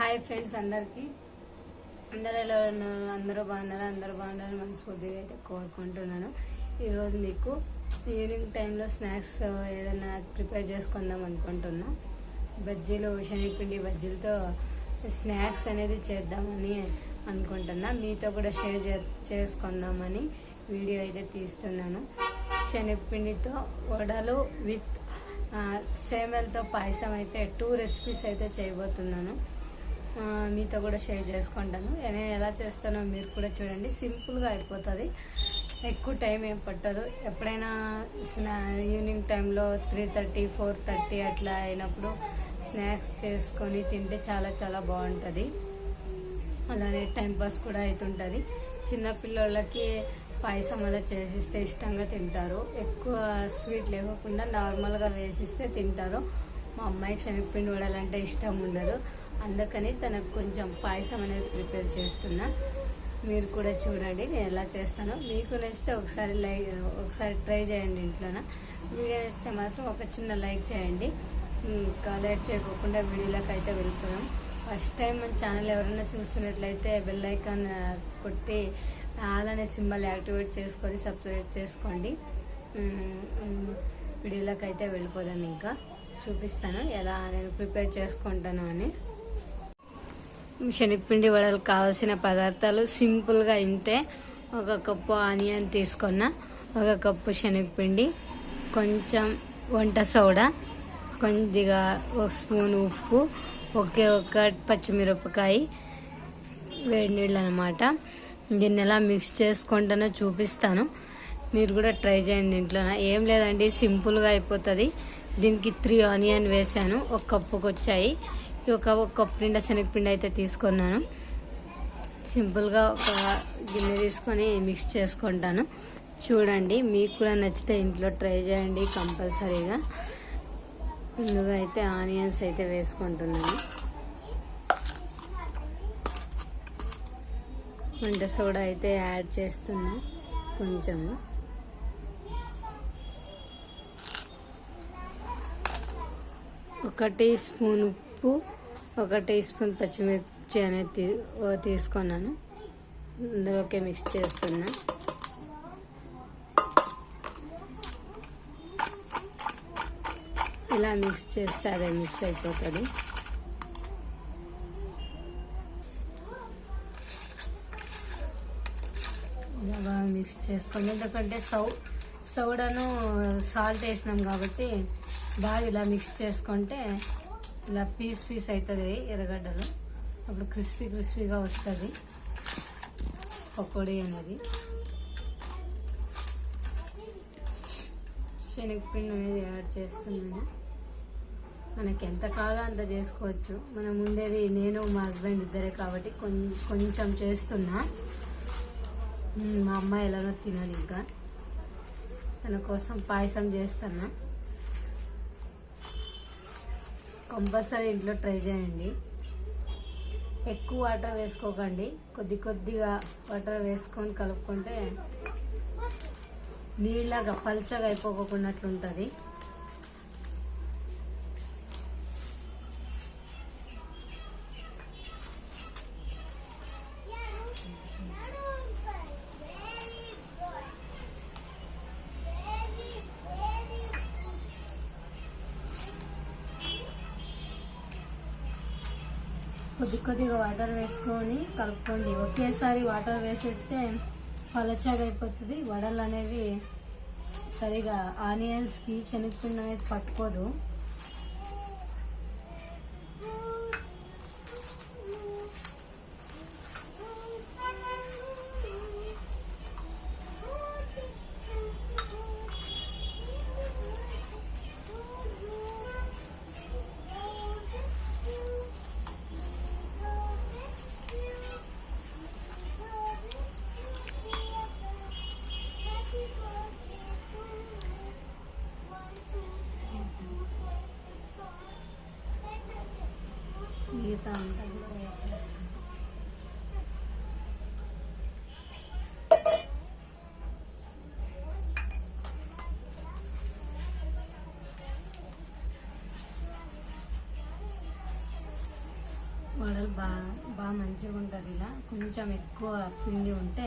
Hi friends అందరికీ. అందరూ ఎలా ఉన్నారు? అందరూ బాగున్నారు? అందరూ బాగున్నారు మనస్ఫూర్తిగా అయితే కోరుకుంటున్నాను. ఈరోజు మీకు ఈవినింగ్ టైంలో స్నాక్స్ ఏదైనా ప్రిపేర్ చేసుకుందాం అనుకుంటున్నా. బజ్జీలు శనగపిండి బజ్జీలతో స్నాక్స్ అనేది చేద్దామని అనుకుంటున్నా. మీతో కూడా షేర్ చే చేసుకుందామని వీడియో అయితే తీస్తున్నాను. శనగపిండితో వడలు విత్ సేమల్తో పాయసం అయితే టూ రెసిపీస్ అయితే చేయబోతున్నాను. మీతో కూడా షేర్ చేసుకుంటాను. నేను ఎలా చేస్తానో మీరు కూడా చూడండి. సింపుల్గా అయిపోతుంది. ఎక్కువ టైం ఏం పట్టదు. ఎప్పుడైనా స్నా ఈవినింగ్ టైంలో త్రీ థర్టీ ఫోర్ థర్టీ అట్లా అయినప్పుడు స్నాక్స్ చేసుకొని తింటే చాలా చాలా బాగుంటుంది. అలానే టైంపాస్ కూడా అవుతుంటుంది చిన్నపిల్లలకి పాయసం అలా చేసిస్తే ఇష్టంగా తింటారు. ఎక్కువ స్వీట్ లేకుండా నార్మల్గా వేసిస్తే తింటారు. మా అమ్మాయి శనగపిండి వడాలంటే ఇష్టం ఉండదు. అందుకని తనకు కొంచెం పాయసం అనేది ప్రిపేర్ చేస్తున్నా. మీరు కూడా చూడండి నేను ఎలా చేస్తానో. మీకు నచ్చితే ఒకసారి లైక్ ఒకసారి ట్రై చేయండి ఇంట్లోన. వీడియో ఇస్తే మాత్రం ఒక చిన్న లైక్ చేయండి. ఇంకా లేట్ చేయకోకుండా వీడియోలోకి అయితే వెళ్ళిపోదాం. ఫస్ట్ టైం మన ఛానల్ ఎవరైనా చూస్తున్నట్లయితే బెల్ ఐకాన్ కొట్టి అలానే సింబల్ యాక్టివేట్ చేసుకొని సబ్స్క్రైబ్ చేసుకోండి. వీడియోలోకి అయితే వెళ్ళిపోదాం ఇంకా. చూపిస్తాను ఎలా నేను ప్రిపేర్ చేసుకుంటాను అని. శనగపిండి వడలకు కావాల్సిన పదార్థాలు సింపుల్గా ఇంతే. ఒక కప్పు ఆనియన్ తీసుకున్న ఒక కప్పు శనగపిండి కొంచెం వంట సోడా కొద్దిగా ఒక స్పూన్ ఉప్పు ఒకే ఒక పచ్చిమిరపకాయ వేడి నీళ్ళు అనమాట దీన్ని ఎలా మిక్స్ చేసుకుంటానో చూపిస్తాను. మీరు కూడా ట్రై చేయండి ఇంట్లో ఏం లేదండి సింపుల్గా అయిపోతుంది. దీనికి త్రీ ఆనియన్ వేసాను ఒక కప్పుకి వచ్చాయి ఒక కప్పు నిండా శనగపిండి అయితే తీసుకున్నాను. సింపుల్గా ఒక గిన్నె తీసుకొని మిక్స్ చేసుకుంటాను. చూడండి మీకు కూడా నచ్చితే ఇంట్లో ట్రై చేయండి కంపల్సరీగా. ముందుగా అయితే ఆనియన్స్ అయితే వేసుకుంటున్నాను. వంట సోడా అయితే యాడ్ చేస్తున్నా కొంచెం ఒక టీ స్పూన్ ఉప్పు ఒక టీ స్పూన్ పచ్చిమిర్చి అనేది తీసుకున్నాను. అందులోకి మిక్స్ చేస్తున్నా. ఇలా మిక్స్ చేస్తే అదే మిక్స్ అయిపోతుంది. ఇలా బాగా మిక్స్ చేసుకోండి. ఎందుకంటే సౌ సౌడను సాల్ట్ వేసినాం కాబట్టి బాగా ఇలా మిక్స్ చేసుకుంటే ఇలా పీస్ పీస్ అవుతుంది ఎర్రగడ్డలు. అప్పుడు క్రిస్పీ క్రిస్పీగా వస్తుంది. పకోడీ అనేది. శనగపిండి అనేది యాడ్ చేస్తున్నాను. మనకి ఎంత కావాలో అంత చేసుకోవచ్చు. మనం ఉండేది నేను మా హస్బెండ్ ఇద్దరే కాబట్టి కొం- కొంచెం చేస్తున్నా. మా అమ్మాయి ఎలానో తినదు ఇంకా. తన కోసం పాయసం చేస్తున్నా. కంపల్సరీ ఇంట్లో ట్రై చేయండి. ఎక్కువ వాటర్ వేసుకోకండి. కొద్ది కొద్దిగా వాటర్ వేసుకొని కలుపుకుంటే నీళ్ళగా పల్చగా అయిపోకుండా ఉంటుంది కొద్ది కొద్దిగా వాటర్ వేసుకొని కలుపుకోండి. ఒకేసారి వాటర్ వేసేస్తే పలచగా అయిపోతుంది వడలు అనేవి సరిగా ఆనియన్స్కి శనగపిండి అనేది పట్టుకోదు. మిగతా అంతా కూడా వేసేసి వడలు బాగా బాగా మంచిగా ఉంటుంది ఇలా. కొంచెం ఎక్కువ పిండి ఉంటే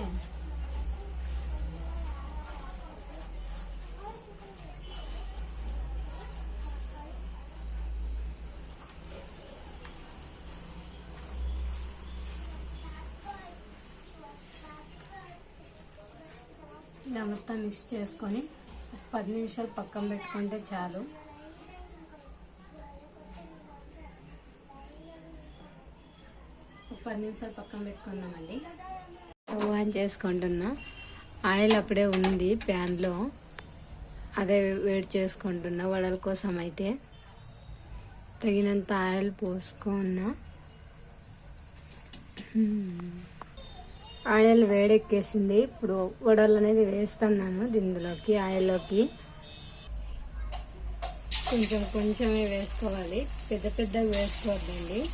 అంతా మొత్తం మిక్స్ చేసుకొని పది నిమిషాలు పక్కన పెట్టుకుంటే చాలు. పది నిమిషాలు పక్కన పెట్టుకుందామండి. స్టవ్ ఆన్ చేసుకుంటున్నా. ఆయిల్ అప్పుడే ఉంది ప్యాన్లో. అదే వేడి చేసుకుంటున్నా వడల కోసం అయితే. తగినంత ఆయిల్ పోసుకున్నా. ఆయిల్ వేడెక్కేసింది. ఇప్పుడు వడలు అనేది వేస్తున్నాను దీనిలోకి ఆయిల్లోకి. కొంచెం కొంచెమే వేసుకోవాలి. పెద్ద పెద్దగా వేసుకోవద్దండి.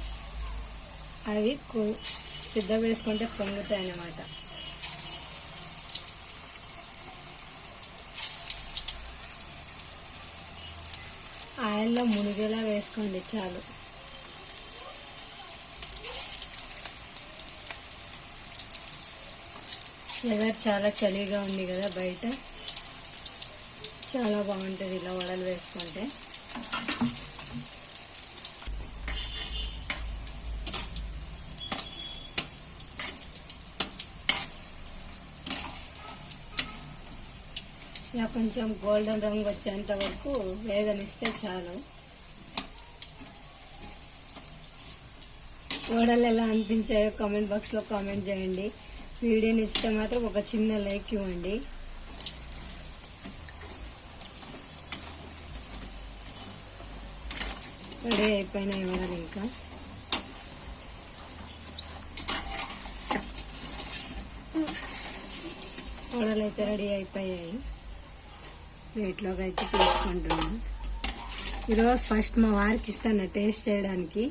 అవి కొ- పెద్దగా వేసుకుంటే పొంగుతాయి అన్నమాట. ఆయిల్లో మునిగేలా వేసుకోండి చాలు. వెదర్ చాలా చలిగా ఉంది కదా బయట. చాలా బాగుంటుంది ఇలా వడలు వేసుకుంటే. ఇలా కొంచెం గోల్డెన్ రంగు వచ్చేంత వరకు వేగనిస్తే చాలు. వడలు ఎలా అనిపించాయో కామెంట్ బాక్స్లో కామెంట్ చేయండి. వీడియోని ఇస్తే మాత్రం ఒక చిన్న లైక్ ఇవ్వండి. రెడీ అయిపోయినాయి వడలు ఇంకా? వడలు అయితే రెడీ అయిపోయాయి. ప్లేట్లోకి అయితే తీసుకుంటున్నాను ఈరోజు ఫస్ట్ మా వారికి ఇస్తాను టేస్ట్ చేయడానికి.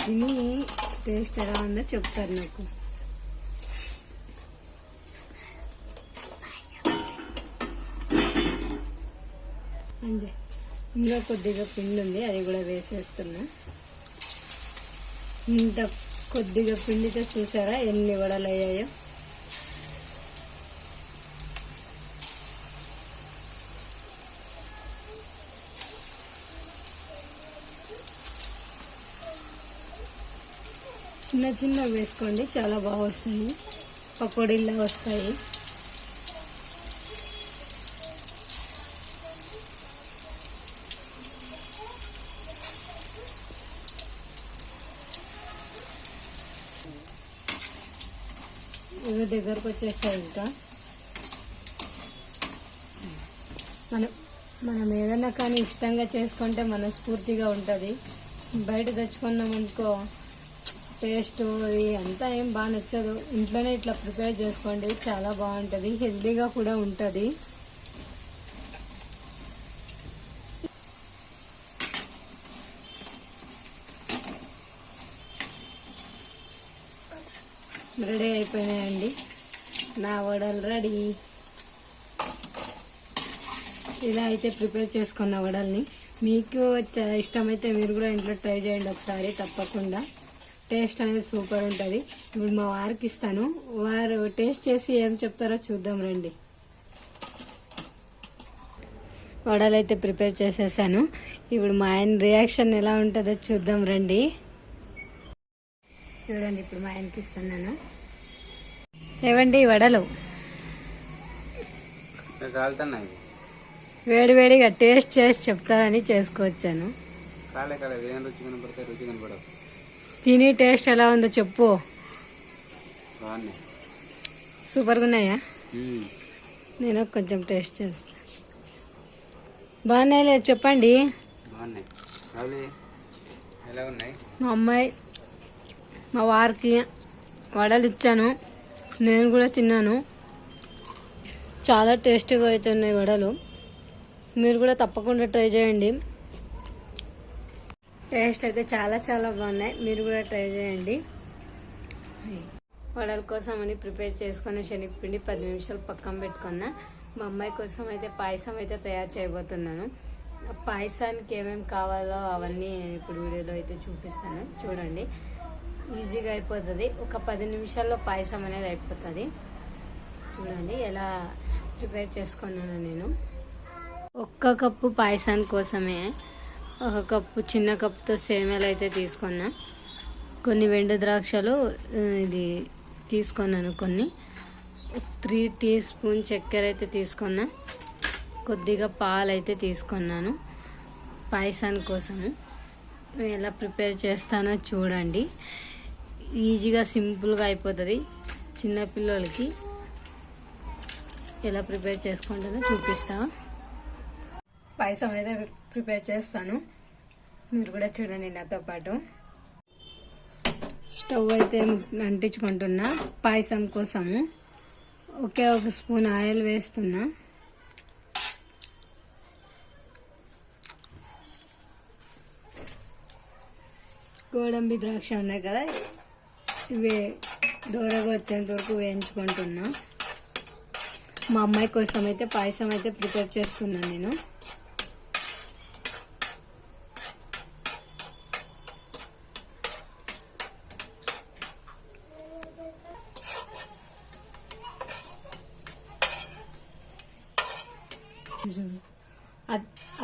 తిని టేస్ట్ ఎలా ఉందో చెప్తారు నాకు. అంతే ఇంకా కొద్దిగా పిండి ఉంది అది కూడా వేసేస్తున్నా. ఇంత కొద్దిగా పిండితో చూసారా ఎన్ని వడలు అయ్యాయో. చిన్న చిన్న వేసుకోండి చాలా బాగా వస్తాయి పకోడీలా వస్తాయి ఇవి దగ్గరకు వచ్చేసాయి ఇంకా. మనం మనం ఏదైనా కానీ ఇష్టంగా చేసుకుంటే మనస్ఫూర్తిగా ఉంటుంది. బయట తెచ్చుకున్నామనుకో టేస్ట్ అది అంతా ఏం బాగా నచ్చదు. ఇంట్లోనే ఇట్లా ప్రిపేర్ చేసుకోండి చాలా బాగుంటుంది. హెల్తీగా కూడా ఉంటుంది. రెడీ అయిపోయినాయండి. నా వడలు రెడీ. ఇలా అయితే ప్రిపేర్ చేసుకున్న వడల్ని. మీకు చ- ఇష్టమైతే మీరు కూడా ఇంట్లో ట్రై చేయండి ఒకసారి తప్పకుండా. టేస్ట్ అనేది సూపర్ ఉంటుంది. ఇప్పుడు మా వారికి ఇస్తాను. వారు టేస్ట్ చేసి ఏం చెప్తారో చూద్దాం రండి. వడలు అయితే ప్రిపేర్ చేసేసాను. ఇప్పుడు మా ఆయన రియాక్షన్ ఎలా ఉంటుందో చూద్దాం రండి. చూడండి ఇప్పుడు మా ఆయనకి ఇస్తున్నాను. ఏవండి వడలు? కాలుతున్నాయి. వేడివేడిగా టేస్ట్ చేసి చెప్తారని చేసుకొచ్చాను. తిని టేస్ట్ ఎలా ఉందో చెప్పు. సూపర్గా ఉన్నాయా? నేను కొంచెం టేస్ట్ చేస్తాను బాగున్నాయి లేదు చెప్పండి. బాగున్నాయి. రావులి ఎలా ఉన్నాయి? మా అమ్మాయి మా వారికి వడలు ఇచ్చాను. నేను కూడా తిన్నాను. చాలా టేస్టీగా అవుతున్నాయి వడలు. మీరు కూడా తప్పకుండా ట్రై చేయండి. టేస్ట్ అయితే చాలా చాలా బాగున్నాయి. మీరు కూడా ట్రై చేయండి. వడల కోసం అని ప్రిపేర్ చేసుకున్న శనగపిండి పది నిమిషాలు పక్కన పెట్టుకున్నా. మా అమ్మాయి కోసం అయితే పాయసం అయితే తయారు చేయబోతున్నాను. పాయసానికి ఏమేమి కావాలో అవన్నీ ఇప్పుడు వీడియోలో అయితే చూపిస్తాను. చూడండి. ఈజీగా అయిపోతుంది. ఒక పది నిమిషాల్లో పాయసం అనేది అయిపోతుంది. చూడండి ఎలా ప్రిపేర్ చేసుకున్నాను నేను. ఒక్క కప్పు పాయసాని కోసమే ఒక కప్పు చిన్న కప్పుతో సేమియాలు అయితే తీసుకున్నా. కొన్ని వెండు ద్రాక్షలు ఇది తీసుకున్నాను కొన్ని. త్రీ టీ స్పూన్ చక్కెర అయితే తీసుకున్నా. కొద్దిగా పాలు అయితే తీసుకున్నాను పాయసాని కోసము. నేను ఎలా ప్రిపేర్ చేస్తానో చూడండి. ఈజీగా సింపుల్గా అయిపోతుంది. చిన్నపిల్లలకి ఎలా ప్రిపేర్ చేసుకుంటానో చూపిస్తా. పాయసం అయితే ప్రిపేర్ చేస్తాను. మీరు కూడా చూడండి నాతో పాటు. స్టవ్ అయితే అంటించుకుంటున్నా పాయసం కోసము. ఒకే ఒక స్పూన్ ఆయిల్ వేస్తున్నా. గోడంబి ద్రాక్ష ఉన్నాయి కదా ఇవి దూరగా వచ్చేంత వరకు వేయించుకుంటున్నా. మా అమ్మాయి కోసం అయితే పాయసం అయితే ప్రిపేర్ చేస్తున్నాను నేను.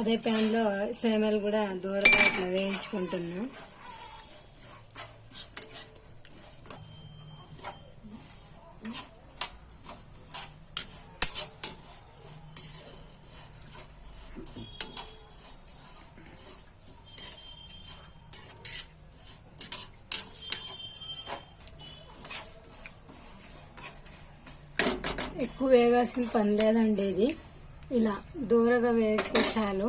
అదే ప్యాన్లో సేమలు కూడా దూరంగా అట్లా వేయించుకుంటున్నాను ఎక్కువ వేగాల్సిన పని లేదండి ఇది. ఇలా దూరగా వేగితే చాలు.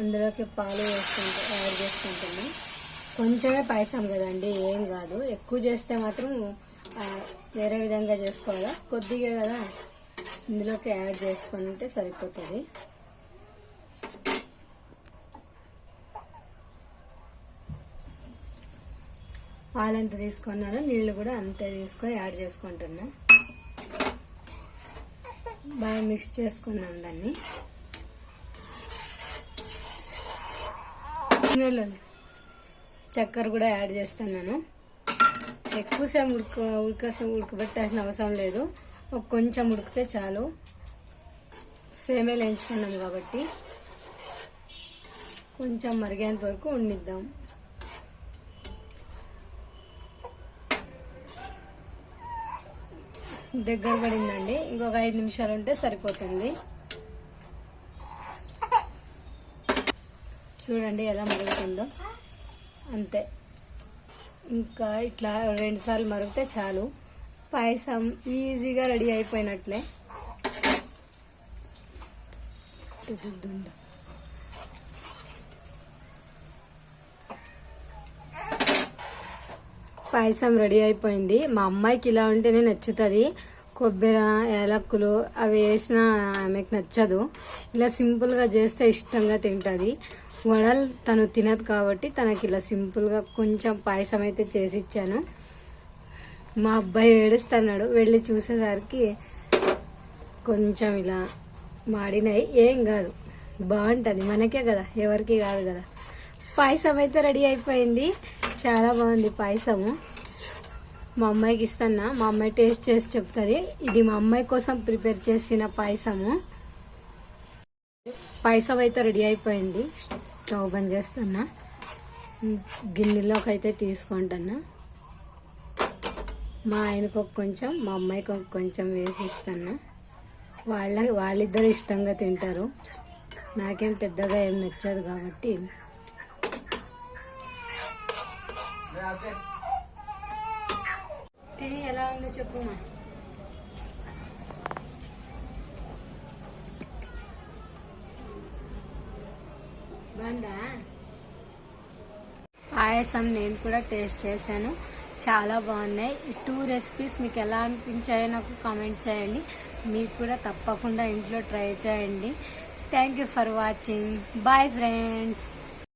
అందులోకి పాలు వేసుకుంటా యాడ్ చేసుకుంటున్నాం. కొంచెమే పాయసం కదండి ఏం కాదు. ఎక్కువ చేస్తే మాత్రం వేరే విధంగా చేసుకోవాలా? కొద్దిగా కదా. ఇందులోకి యాడ్ చేసుకుంటే సరిపోతుంది. పాలు ఎంత తీసుకున్నాను నీళ్ళు కూడా అంతే తీసుకొని యాడ్ చేసుకుంటున్నా. బాగా మిక్స్ చేసుకున్నాం దాన్ని. నీళ్ళు చక్కెర కూడా యాడ్ చేస్తున్నాను. ఎక్కువసేపు ఉడక ఉడక ఉడకబెట్టాల్సిన అవసరం లేదు. ఒక కొంచెం ఉడికితే చాలు. సేమే వేయించుకున్నాం కాబట్టి కొంచెం మరిగేంత వరకు ఉండిద్దాం. దగ్గర పడిందండి. ఇంకొక ఐదు నిమిషాలు ఉంటే సరిపోతుంది. చూడండి ఎలా మరుగుతుందో. అంతే. ఇంకా ఇట్లా రెండు సార్లు మరిగితే చాలు. పాయసం ఈజీగా రెడీ అయిపోయినట్లే. దుండ. పాయసం రెడీ అయిపోయింది. మా అమ్మాయికి ఇలా ఉంటేనే నచ్చుతుంది. కొబ్బరి యాలక్కులు అవి వేసిన ఆమెకు నచ్చదు. ఇలా సింపుల్గా చేస్తే ఇష్టంగా తింటుంది. వడలు తను తినదు కాబట్టి తనకి ఇలా సింపుల్గా కొంచెం పాయసం అయితే చేసి ఇచ్చాను. మా అబ్బాయి ఏడుస్తున్నాడు. వెళ్ళి చూసేసరికి కొంచెం ఇలా మాడినాయి. ఏం కాదు. బాగుంటుంది. మనకే కదా. ఎవరికి కాదు కదా. పాయసం అయితే రెడీ అయిపోయింది. చాలా బాగుంది పాయసము. మా అమ్మాయికి ఇస్తాను మా అమ్మాయి టేస్ట్ చేసి చెప్తుంది. ఇది మా అమ్మాయి కోసం ప్రిపేర్ చేసిన పాయసము. పాయసం అయితే రెడీ అయిపోయింది. స్టవ్ బంద్ చేస్తున్నా. గిన్నెలోకి అయితే తీసుకుంటున్నా. మా ఆయనకు కొంచెం మా అమ్మాయికి కొంచెం వేసి ఇస్తాను వాళ్ళ వాళ్ళిద్దరు ఇష్టంగా తింటారు. నాకేం పెద్దగా ఏం నచ్చదు కాబట్టి తిని ఎలా ఉందో చెప్పు బాగుందా? పాయసం నేను కూడా టేస్ట్ చేశాను. చాలా బాగున్నాయి. ఈ టూ రెసిపీస్ మీకు ఎలా అనిపించాయో నాకు కామెంట్ చేయండి. మీకు కూడా తప్పకుండా ఇంట్లో ట్రై చేయండి. Thank you for watching bye friends